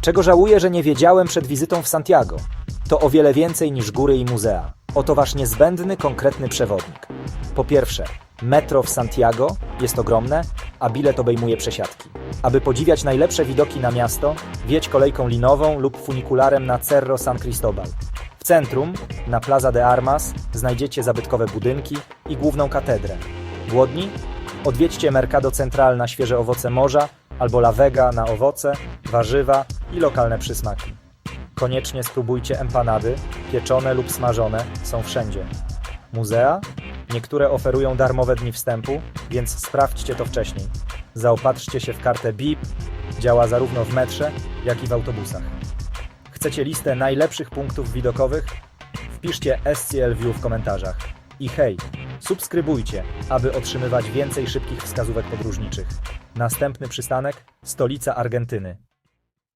Czego żałuję, że nie wiedziałem przed wizytą w Santiago? To o wiele więcej niż góry i muzea. Oto wasz niezbędny, konkretny przewodnik. Po pierwsze, metro w Santiago jest ogromne, a bilet obejmuje przesiadki. Aby podziwiać najlepsze widoki na miasto, wiedź kolejką linową lub funikularem na Cerro San Cristobal. W centrum, na Plaza de Armas, znajdziecie zabytkowe budynki i główną katedrę. Głodni? Odwiedźcie Mercado Central na świeże owoce morza albo La Vega na owoce, warzywa i lokalne przysmaki. Koniecznie spróbujcie empanady, pieczone lub smażone, są wszędzie. Muzea? Niektóre oferują darmowe dni wstępu, więc sprawdźcie to wcześniej. Zaopatrzcie się w kartę BIP, działa zarówno w metrze, jak i w autobusach. Chcecie listę najlepszych punktów widokowych? Wpiszcie SCL View w komentarzach. I hej, subskrybujcie, aby otrzymywać więcej szybkich wskazówek podróżniczych. Następny przystanek stolica Argentyny.